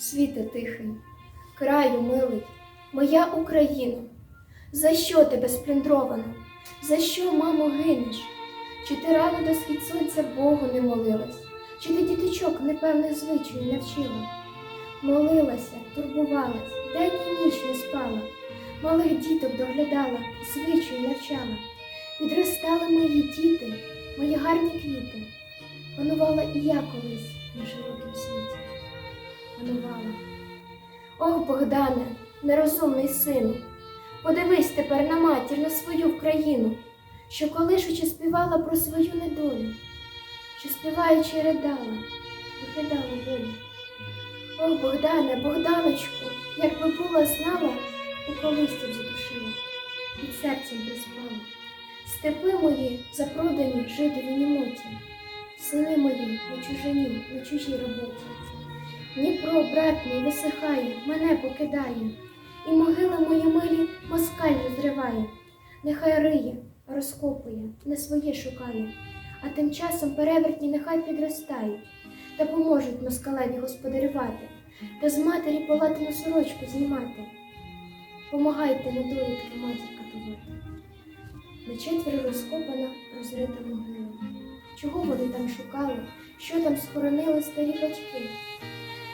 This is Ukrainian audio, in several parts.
Світе тихий, краю милий, моя Україно, за що тебе сплюндровано? За що, мамо, гинеш? Чи ти рано до схід сонця Богу не молилась? Чи ти діточок непевних звичаїв навчила? Молилася, турбувалась, день і ніч не спала, малих діток доглядала, звичаю навчала. Підростали мої діти, мої гарні квіти. Панувала і я колись на широкім світі. Панувала. Ох, Богдане, нерозумний сину, подивись тепер на матір, на свою Вкраїну, що колишучи співала про свою недолю, що співаючи ридала, виглядала волю. Ох, Богдане, Богданочку, якби була знала, у колисті б задушила, під серцем приспала. Степи мої запродані жидові німоті, сини мої на чужині, на чужій роботі. Дніпро, брат мій, висихає, мене покидає, і могили мої милі москаль розриває. Нехай риє, розкопує, не своє шукає, а тим часом перевертні нехай підростають та поможуть москалеві господарювати, та з матері полатину сорочку знімати. Помагайте недолітки матір катувати. На четверо розкопана, розрита могила. Чого вони там шукали, що там схоронили старі батьки?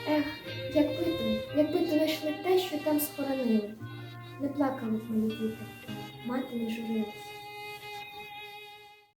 Ех, якби ти, якби то знайшли те, що там схоронили. Не плакали б мої діти, мати не журилась.